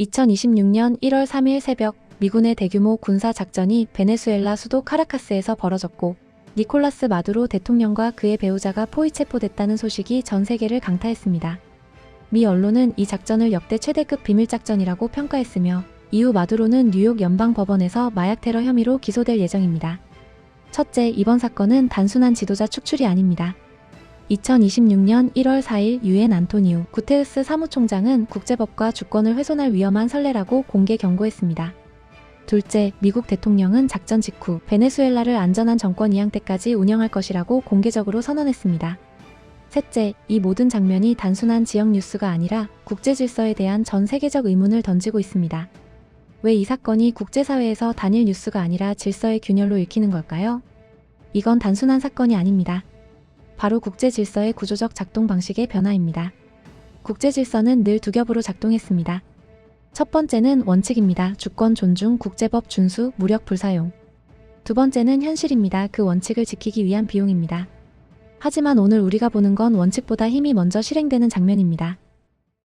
2026년 1월 3일 새벽 미군의 대규모 군사 작전이 베네수엘라 수도 카라카스에서 벌어졌고 니콜라스 마두로 대통령과 그의 배우자가 포위 체포됐다는 소식이 전 세계를 강타했습니다. 미 언론은 이 작전을 역대 최대급 비밀 작전이라고 평가했으며 이후 마두로는 뉴욕 연방 법원에서 마약 테러 혐의로 기소될 예정입니다. 첫째, 이번 사건은 단순한 지도자 축출이 아닙니다. 2026년 1월 4일 유엔 안토니우 구테우스 사무총장은 국제법과 주권을 훼손할 위험한 선례라고 공개 경고했습니다. 둘째, 미국 대통령은 작전 직후 베네수엘라를 안전한 정권 이양 때까지 운영할 것이라고 공개적으로 선언했습니다. 셋째, 이 모든 장면이 단순한 지역 뉴스가 아니라 국제 질서에 대한 전 세계적 의문을 던지고 있습니다. 왜 이 사건이 국제사회에서 단일 뉴스가 아니라 질서의 균열로 읽히는 걸까요? 이건 단순한 사건이 아닙니다. 바로 국제 질서의 구조적 작동 방식의 변화입니다. 국제 질서는 늘 두 겹으로 작동했습니다. 첫 번째는 원칙입니다. 주권 존중, 국제법 준수, 무력 불사용. 두 번째는 현실입니다. 그 원칙을 지키기 위한 비용입니다. 하지만 오늘 우리가 보는 건 원칙보다 힘이 먼저 실행되는 장면입니다.